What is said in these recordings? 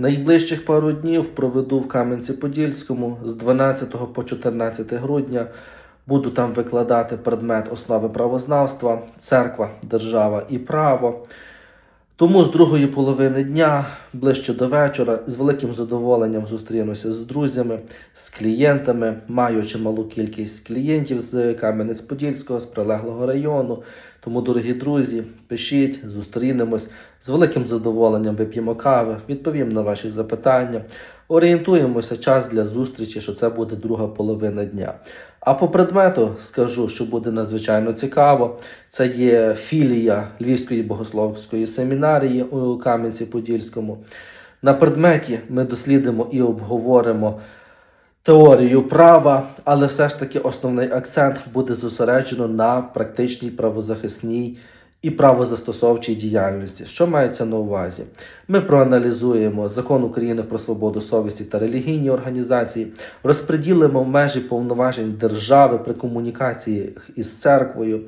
Найближчих пару днів проведу в Кам'янці-Подільському з 12 по 14 грудня. Буду там викладати предмет основи правознавства, церква, держава і право. Тому з другої половини дня, ближче до вечора, з великим задоволенням зустрінуся з друзями, з клієнтами. Маю чималу кількість клієнтів з Кам'янець-Подільського, з прилеглого району. Тому, дорогі друзі, пишіть, зустрінемось. З великим задоволенням вип'ємо кави, відповім на ваші запитання. Орієнтуємося час для зустрічі, що це буде друга половина дня. А по предмету скажу, що буде надзвичайно цікаво. Це є філія Львівської богословської семінарії у Кам'янці-Подільському. На предметі ми дослідимо і обговоримо теорію права, але все ж таки основний акцент буде зосереджено на практичній правозахисній і правозастосовчій діяльності. Що мається на увазі? Ми проаналізуємо закон України про свободу совісті та релігійні організації, розподілимо межі повноважень держави при комунікації із церквою.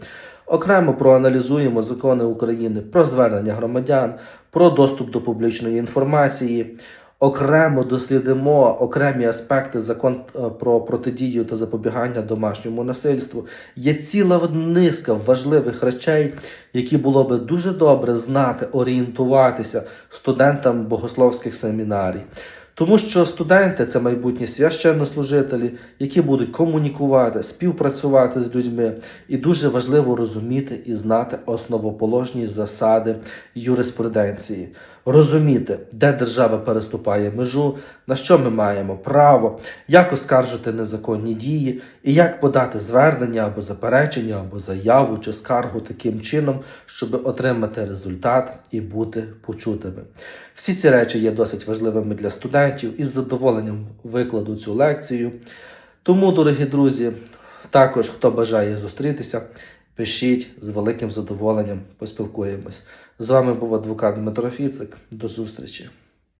Окремо проаналізуємо закони України про звернення громадян, про доступ до публічної інформації. Окремо дослідимо окремі аспекти закон е, про протидію та запобігання домашньому насильству. Є ціла низка важливих речей, які було би дуже добре знати, орієнтуватися студентам богословських семінарій. Тому що студенти це майбутні священнослужителі, які будуть комунікувати, співпрацювати з людьми, і дуже важливо розуміти і знати основоположні засади юриспруденції, розуміти, де держава переступає межу, на що ми маємо право, як оскаржити незаконні дії, і як подати звернення або заперечення, або заяву чи скаргу таким чином, щоб отримати результат і бути почутими. Всі ці речі є досить важливими для студентів і з задоволенням викладу цю лекцію. Тому, дорогі друзі, також хто бажає зустрітися, пишіть з великим задоволенням, поспілкуємось. З вами був адвокат Дмитро Фіцик. До зустрічі.